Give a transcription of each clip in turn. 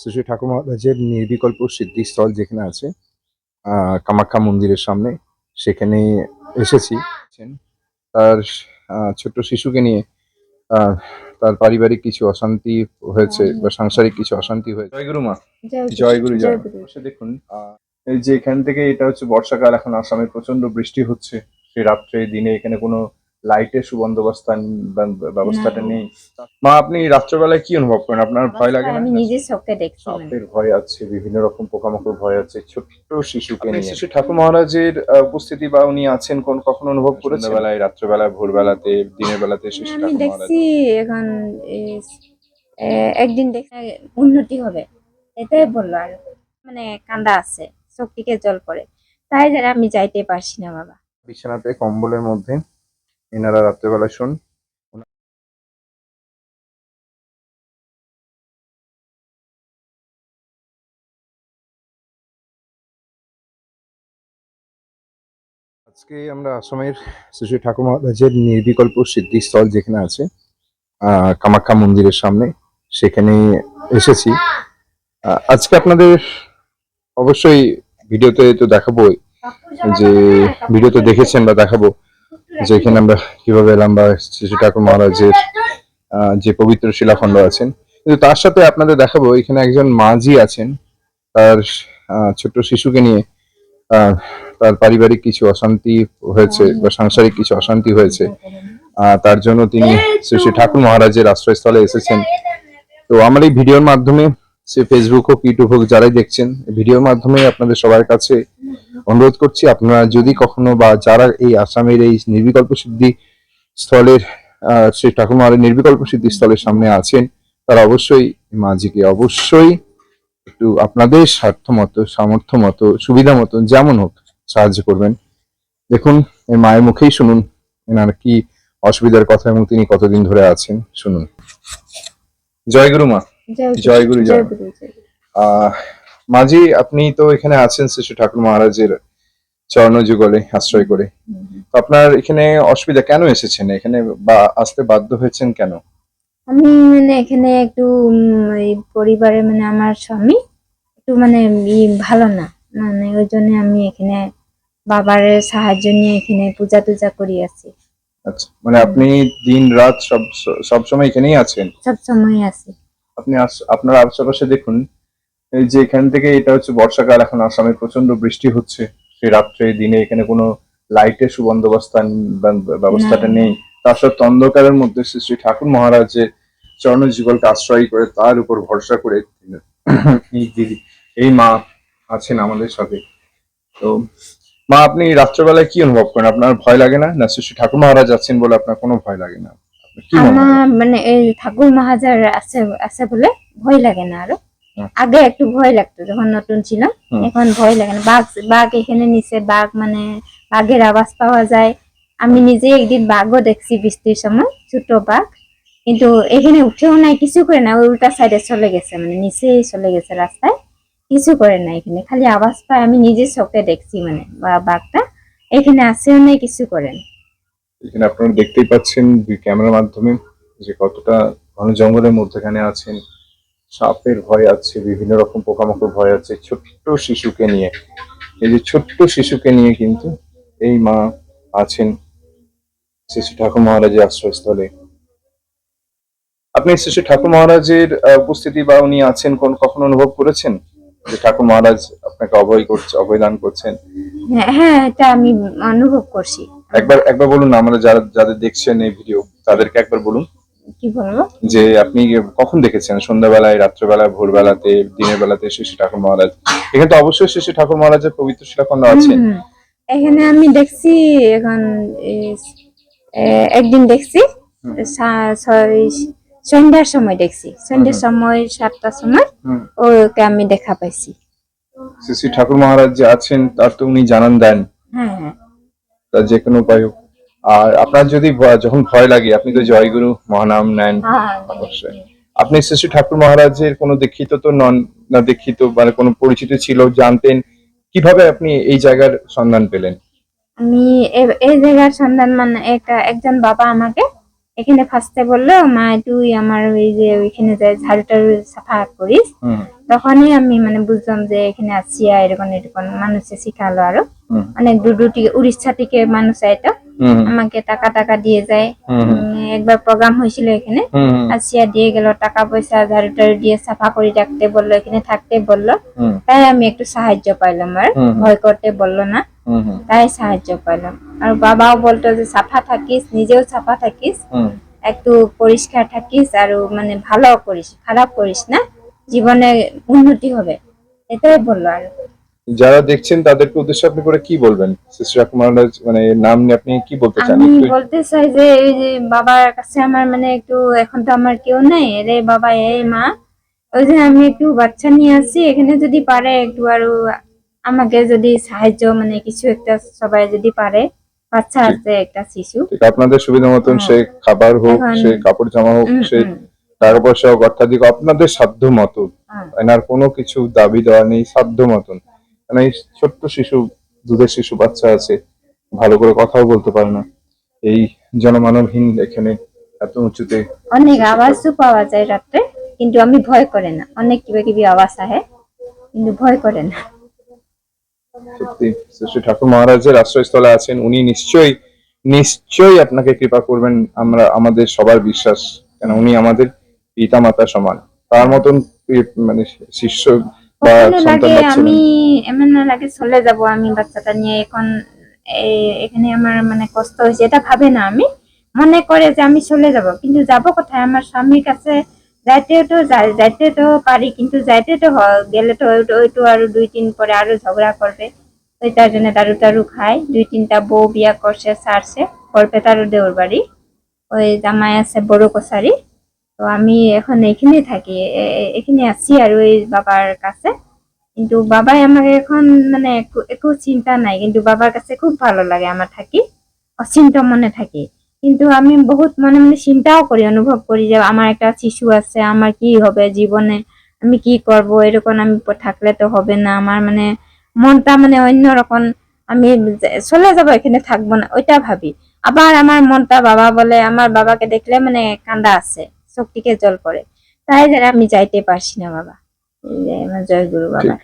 শ্রী ঠাকুর মহারাজের নির্বিকল্প সিদ্ধিস্থল যেখানে আছে আহ, কামাখ্যা মন্দিরের সামনে সেখানে এসেছি। তার আহ, ছোট্ট শিশুকে নিয়ে আহ, তার পারিবারিক কিছু অশান্তি হয়েছে বা সাংসারিক কিছু অশান্তি হয়েছে। জয় গুরু। মা জয় গুরু। জয়। দেখুন আহ, এই যে এখান থেকে এটা হচ্ছে বর্ষাকাল এখন আসামে প্রচণ্ড বৃষ্টি হচ্ছে। সেই রাত্রে দিনে এখানে কোনো লাইটের সুবন্দোবস্থান বা- ব্যবস্থাটা নেই। মা আপনি রাত্রেবেলায় কি অনুভব করেন? আপনার ভয় লাগে না? আমি নিজে চোখে দেখছি। সাপের ভয় আছে বিভিন্ন রকম পোকামাকড় ভয় আছে ছোট্ট শিশুকে নিয়ে। শ্রী ঠাকুর মহারাজের আহ, উপস্থিতি বা উনি আছেন কোন কখনো অনুভব করেছেন? বেলায় রাত্রেবেলায় ভোরবেলাতে দিনের বেলাতে শ্রী আমি দেখছি এখন একদিন দেখছি উন্নতি হবে। এটাই বলল আর মানে কান্দা আছে চোখ থেকে জল পড়ে। তাই যারা আমি যাইতে পারছি না বাবা। বিছানাতে কম্বলের মধ্যে এনারা রাত্রেবেলা শোন। আজকে আমরা আসামের শ্রী ঠাকুর মহারাজের নির্বিকল্প সিদ্ধিস্থল যেখানে আছে কামাখ্যা মন্দিরের সামনে সেখানে এসেছি। আজকে আপনাদের অবশ্যই ভিডিওতে তো দেখাবোই, যে ভিডিওতে দেখেছেন বা দেখাবো। যে এখানে আমরা কীভাবে এলাম বা শ্রী ঠাকুর মহারাজের যে পবিত্র শিলাখণ্ড আছেন। কিন্তু তার সাথে আপনাদের দেখাবো, এখানে একজন মাঝি আছেন। তার ছোট্ট শিশুকে নিয়ে তার পারিবারিক কিছু অশান্তি হয়েছে বা সাংসারিক কিছু অশান্তি হয়েছে। তার জন্য তিনি শ্রী শ্রী ঠাকুর মহারাজের আশ্রয়স্থলে এসেছেন। তো আমার এই ভিডিওর মাধ্যমে সে ফেসবুক হোক ইউটিউব হোক, যারাই দেখছেন ভিডিওর মাধ্যমে আপনাদের সবার কাছে অনুরোধ করছি আপনারা যদি কখনো বা যারা এই আসামের এই নির্বিকল্প সিদ্ধি স্থলের শ্রী ঠাকুর মহারাজ নির্বিকল্প সিদ্ধি স্থলের সামনে আছেন তারা অবশ্যই মাঝিকে অবশ্যই একটু আপনাদের স্বার্থ মতো সামর্থ্য মতো সুবিধা মতো যেমন হোক সাহায্য করবেন। দেখুন এই মায়ের মুখেই শুনুন এনার কি অসুবিধার কথা এবং তিনি কতদিন ধরে আছেন শুনুন। জয় গুরু মা। জয় গুরু, জয় গুরু জয় গুরু। আহ মাঝি আপনি তো এখানে আছেন শ্রী ঠাকুর মহারাজের চরণ যুগলে আশ্রয় করে। আপনার এখানে অসুবিধা কেন এসেছেন? এখানে বা আসতে বাধ্য হয়েছেন কেন? আমি মানে এখানে একটু পরিবারে মানে আমার স্বামী একটু মানে ভালো না। মানে ওই জন্য আমি এখানে বাবার সাহায্য নিয়ে এখানে পূজা টুজা করি আছি। আচ্ছা মানে আপনি দিন রাত সব সব সময় এখানেই আছেন? সব সময় আছি। আপনি আপনার আশেপাশে দেখুন এই যে এখান থেকে এটা হচ্ছে বর্ষাকাল এখন আসামে প্রচণ্ড বৃষ্টি হচ্ছে। সেই রাত্রে দিনে এখানে কোনো লাইটের সুবন্দোবস্থান বা- ব্যবস্থাটা নেই। তার সত্ত্বে অন্ধকারের মধ্যে শ্রী শ্রী ঠাকুর মহারাজের চরণ যুগলকে আশ্রয় করে তার উপর ভরসা করে এই দিদি এই মা আছেন আমাদের সাথে। তো মা আপনি রাত্রেবেলায় কি অনুভব করেন? আপনার ভয় লাগে না? না শ্রী শ্রী ঠাকুর মহারাজ আছেন বলে আপনার কোনো ভয় লাগে না? আমার মানে এই ঠাকুর মহাজার আছে আছে বলে ভয় লাগে না আরও। আগে একটু ভয় লাগতো যখন নতুন ছিলাম। এখন ভয় লাগে না। বাঘ বাঘ এখানে নিচে বাঘ মানে বাঘের আওয়াজ পাওয়া যায়। আমি নিজে একদিন বাঘও দেখছি বৃষ্টির সময় ছোট বাঘ। কিন্তু এখানে উঠেও নাই কিছু করে না উল্টা সাইডে চলে গেছে মানে নিচেই চলে গেছে রাস্তায়। কিছু করে না এখানে। খালি আওয়াজ পায় আমি নিজে চোখে দেখছি মানে বাঘটা। এখানে আসেও নাই কিছু করে না এখানে আপনারা দেখতেই পাচ্ছেন ক্যামেরার মাধ্যমে যে কতটা ঘন জঙ্গলের মধ্যেখানে আছেন। সাপের ভয় আছে বিভিন্ন রকম পোকামাকড় ভয় আছে ছোট্ট শিশুকে নিয়ে। এই যে ছোট্ট শিশুকে নিয়ে কিন্তু এই মা আছেন শ্রী শ্রী ঠাকুর মহারাজের আশ্রয়স্থলে। আপনি শ্রী শ্রী ঠাকুর মহারাজের উপস্থিতি বা উনি আছেন কোন কখনো অনুভব করেছেন? যে ঠাকুর মহারাজ আপনাকে অভয় করছে অভয়দান করছেন? হ্যাঁ হ্যাঁ এটা আমি অনুভব করছি। একবার একবার বলুন না আমরা যারা যাদের দেখছেন এই ভিডিও তাদেরকে একবার বলুন। কি বলব যে আপনি কখন দেখেছেন? সন্ধ্যাবেলায় রাত্রেবেলায় ভোরবেলাতে দিনের বেলাতে শ্রী ঠাকুর মহারাজ? এখানে তো অবশ্যই শ্রী ঠাকুর মহারাজের পবিত্র শিলাখণ্ড আছে। এখানে আমি দেখছি এখন একদিন দেখছি সন্ধ্যার সময় দেখছি। সন্ধ্যার সময় সাতটার সময় ওকে আমি দেখা পাইছি। শ্রী ঠাকুর মহারাজ যে আছেন তার তো উনি জানান দেন। হ্যাঁ হ্যাঁ। তার যে কোনো উপায় হোক। আর আপনার যদি ভয়- যখন ভয় লাগে আপনি তো জয়গুরু মহানাম নেন হ্যাঁ, অবশ্যই। আপনি শ্রী ঠাকুর মহারাজের কোনো দীক্ষিত তো নন না দীক্ষিত মানে কোনো পরিচিত ছিল জানতেন কীভাবে আপনি এই জায়গার সন্ধান পেলেন? আমি এই জায়গার সন্ধান মানে একটা একজন বাবা আমাকে এখানে ফার্স্টে বলল মা তুই আমার ওই যে ওইখানে যাই ঝাড়ু টাড়ু সাফা করিস। তখনই আমি মানে বুঝলাম যে এখানে আসিয়া এরকম এরকম মানুষে শিখালো আরও। অনেক দূর দূর থেকে উড়িষ্যা থেকে মানুষ আইতো। আমাকে টাকা টাকা দিয়ে যায়। একবার প্রোগ্রাম হয়েছিল এখানে। আসিয়া দিয়ে গেল টাকা পয়সা ঝাড়ু টাড়ু দিয়ে সাফা করে রাখতে বলল এখানে থাকতে বলল। তাই আমি একটু সাহায্য পাইলাম আর ভয় করতে বলল না। তাই সাহায্য পাইলাম। আর বাবাও বলতো যে সাফা থাকিস নিজেও সাফা থাকিস। একটু পরিষ্কার থাকিস আর মানে ভালো করিস খারাপ করিস না। জীবনে উন্নতি হবে। এটাই বলল আর যারা দেখছেন তাদেরকে উদ্দেশ্যে আপনি করে কি বলবেন? সিস্টার কুমার মানে নাম নিয়ে আপনি কি বলতে চান? আমি বলতে চাই যে এই যে বাবার কাছে আমার মানে একটু এখন তো আমার কেউ নেই। রে বাবা এই মা। ওই যে আমি একটু বাচ্চা নিয়ে আসি। এখানে যদি পারে একটু আরও আমাকে যদি সাহায্য মানে কিছু একটা সবাই যদি পারে বাচ্চা আছে একটা শিশু। আপনাদের সুবিধা মতন হ্যাঁ। সে খাবার হোক সে কাপড় জামা হোক সে টাকা পয়সা হোক অর্থাৎ আপনাদের সাধ্য মতন। হ্যাঁ। এনার কোনো কিছু দাবি দেওয়া নেই সাধ্য মতন। কারণ এই ছোট্ট শিশু দুধের শিশু বাচ্চা আছে ভালো করে কথাও বলতে পারে না। এই জনমানবহীন এখানে এত উঁচুতে অনেক আওয়াজও পাওয়া যায় রাত্রে কিন্তু আমি ভয় করে না। অনেক কিবা কিবি আওয়াজ আহে কিন্তু ভয় করে না। সত্যি শ্রী ঠাকুর মহারাজের আশ্রয়স্থলে আছেন উনি নিশ্চয়ই নিশ্চয়ই আপনাকে কৃপা করবেন আমরা আমাদের সবার বিশ্বাস কেন উনি আমাদের পিতা মাতা সমান। তার মতন মানে শিষ্য লাগে আমি এমন না লাগে চলে যাব আমি বাচ্চাটা নিয়ে। এখন এখানে আমার মানে কষ্ট হয়েছে এটা ভাবে না আমি। মনে করে যে আমি চলে যাব কিন্তু যাব কোথায়? আমার স্বামীর কাছে যাইতে তো যাই- যাইতে তো পারি কিন্তু যাইতে তো গেলে তো ওই- ওই আরও দুই তিন পরে আরও ঝগড়া করবে। ওই তার জন্য দারু টারু খায় দুই তিনটা বউ বিয়া করছে সারছে করবে তারও দেওর বাড়ি। ওই জামাই আছে বড় কসারি তো আমি এখন এখানে থাকি এখানে আছি আর ওই বাবার কাছে। কিন্তু বাবাই আমাকে এখন মানে একটু চিন্তা নাই, কিন্তু বাবার কাছে খুব ভালো লাগে আমার থাকি অচিন্ত মনে থাকি। কিন্তু আমি বহুত মনে মনে চিন্তাও করি, অনুভব করি যে আমার একটা শিশু আছে, আমার কি হবে জীবনে, আমি কি করব, এরকম আমি থাকলে তো হবে না, আমার মানে মনটা মানে অন্যরকম আমি চলে যাব, এখানে থাকব না, ওইটা ভাবি। আবার আমার মনটা বাবা বলে, আমার বাবাকে দেখলে মানে কান্দা আছে। শক্তিকে জল পড়ে তাই জন্য আমি যাইতে পারছি না বাবা। জয় গুরু বাবা।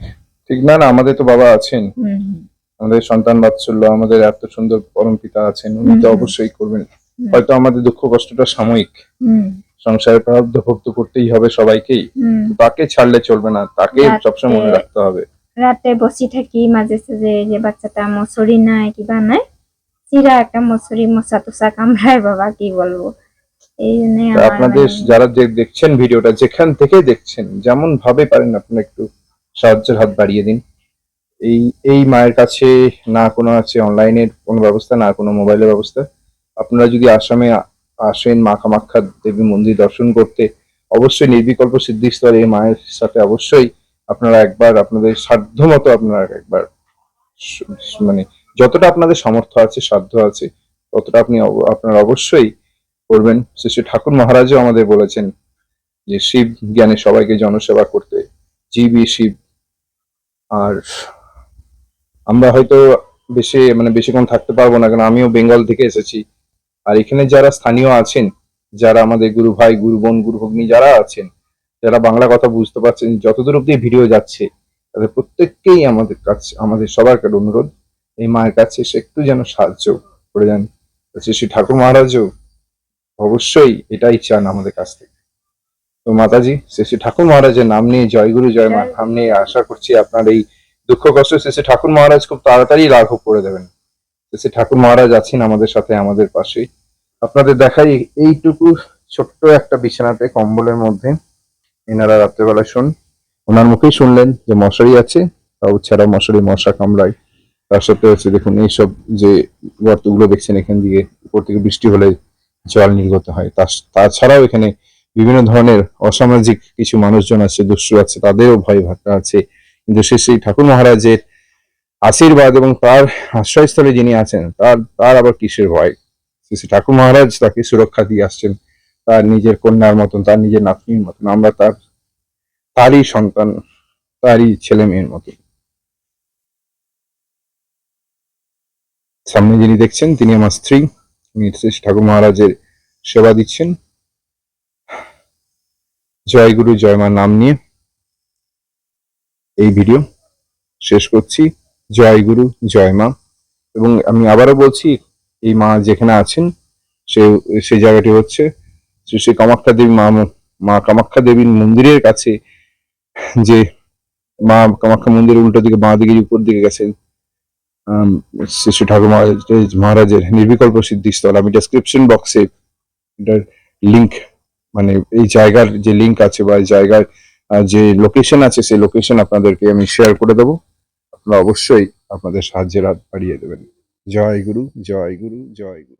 ঠিক না না আমাদের তো বাবা আছেন। আমাদের সন্তান বাৎসল্য আমাদের এত সুন্দর পরম পিতা আছেন উনি তো অবশ্যই করবেন। হয়তো আমাদের দুঃখ কষ্টটা সাময়িক। হুম। সংসারের প্রারব্ধ ভক্ত করতেই হবে সবাইকেই। হুম। তাকে ছাড়লে চলবে না তাকে সবসময় মনে রাখতে হবে। রাতে বসে থাকি মাঝে সাঝে যে বাচ্চাটা মশুরি নাই কিবা নাই? চিরা একটা মশুরি মশা টসা কামড়ায় বাবা কি বলব? এই জন্য আপনাদের যারা যে দেখছেন ভিডিওটা যেখান থেকে দেখছেন যেমন ভাবে পারেন আপনারা একটু সাহায্যের হাত বাড়িয়ে দিন। এই এই মায়ের কাছে না কোনো আছে অনলাইনের কোনো ব্যবস্থা না কোনো মোবাইলের ব্যবস্থা। আপনারা যদি আসামে আসেন মা কামাখ্যা দেবী মন্দির দর্শন করতে অবশ্যই নির্বিকল্প সিদ্ধিস্তর এই মায়ের সাথে অবশ্যই আপনারা একবার আপনাদের সাধ্য মতো আপনারা একবার মানে যতটা আপনাদের সামর্থ্য আছে সাধ্য আছে ততটা আপনি আপনারা অবশ্যই করবেন। শ্রী ঠাকুর মহারাজও আমাদের বলেছেন যে শিব জ্ঞানে সবাইকে জনসেবা করতে জীবই শিব। আর আমরা হয়তো বেশি মানে বেশিক্ষণ থাকতে পারব না, কারণ আমিও বেঙ্গল থেকে এসেছি। আর এখানে যারা স্থানীয় আছেন, যারা আমাদের গুরু ভাই, গুরু বোন, গুরু ভগ্নী যারা আছেন, যারা বাংলা কথা বুঝতে পারছেন, যতদূর অব্দি ভিডিও যাচ্ছে, তাদের প্রত্যেককেই আমাদের কাছে, আমাদের সবার কাছে অনুরোধ, এই মায়ের কাছে এসে একটু যেন সাহায্য করে যান। শ্রী ঠাকুর মহারাজও অবশ্যই এটাই চান আমাদের কাছ থেকে। তো মাতাজি, শ্রী ঠাকুর মহারাজের নাম নিয়ে জয়গুরু জয় মা নাম নিয়ে আশা করছি আপনার এই দুঃখ কষ্ট শ্রী ঠাকুর মহারাজ খুব তাড়াতাড়ি লাঘব করে দেবেন। শ্রী শ্রী ঠাকুর মহারাজ আছেন আমাদের সাথে, আমাদের পাশে। আপনাদের দেখাই এইটুকু ছোট্ট একটা বিছানাতে কম্বলের মধ্যে। এনারা রাত্রেবেলা শোন, ওনার মুখেই শুনলেন যে মশারি আছে, তাও ছাড়া মশারি মশা কামড়ায়। তার সাথে হচ্ছে দেখুন, এইসব যে গর্তগুলো দেখছেন এখান দিয়ে, উপর থেকে বৃষ্টি হলে জল নির্গত হয়। তাছাড়াও এখানে বিভিন্ন ধরনের অসামাজিক কিছু মানুষজন আছে, দুষ্টু আছে, তাদেরও ভয় ভাট্টা আছে। কিন্তু সে সেই ঠাকুর মহারাজের আশীর্বাদ এবং তার আশ্রয়স্থলে যিনি আছেন, তার তার আবার কিসের ভয়? শ্রী শ্রী ঠাকুর মহারাজ তাকে সুরক্ষা দিয়ে আসছেন। তার নিজের কন্যার মতন, তার নিজের নাতনির মতন, আমরা তার তারই সন্তান, তারই ছেলে মেয়ের মতন। সামনে যিনি দেখছেন, তিনি আমার স্ত্রী। শ্রী ঠাকুর মহারাজের সেবা দিচ্ছেন। জয় গুরু, জয় মা নাম নিয়ে এই ভিডিও শেষ করছি। জয় গুরু, জয় মা। এবং আমি আবারও বলছি, এই মা যেখানে আছেন, সে সেই জায়গাটি হচ্ছে শ্রী শ্রী কামাখ্যা দেবী মা মা কামাখ্যা দেবীর মন্দিরের কাছে যে মা কামাখ্যা মন্দিরের উল্টো দিকে, বাঁ দিকে, উপর দিকে গেছেন। শ্রী ঠাকুর মহারাজ- মহারাজের নির্বিকল্প সিদ্ধিস্থল। আমি ডেসক্রিপশন বক্সে এটার লিঙ্ক মানে এই জায়গার যে লিঙ্ক আছে বা এই জায়গার যে লোকেশন আছে, সেই লোকেশন আপনাদেরকে আমি শেয়ার করে দেবো। আপনারা অবশ্যই আপনাদের সাহায্যের হাত বাড়িয়ে দেবেন। জয় গুরু জয় গুরু জয় গুরু।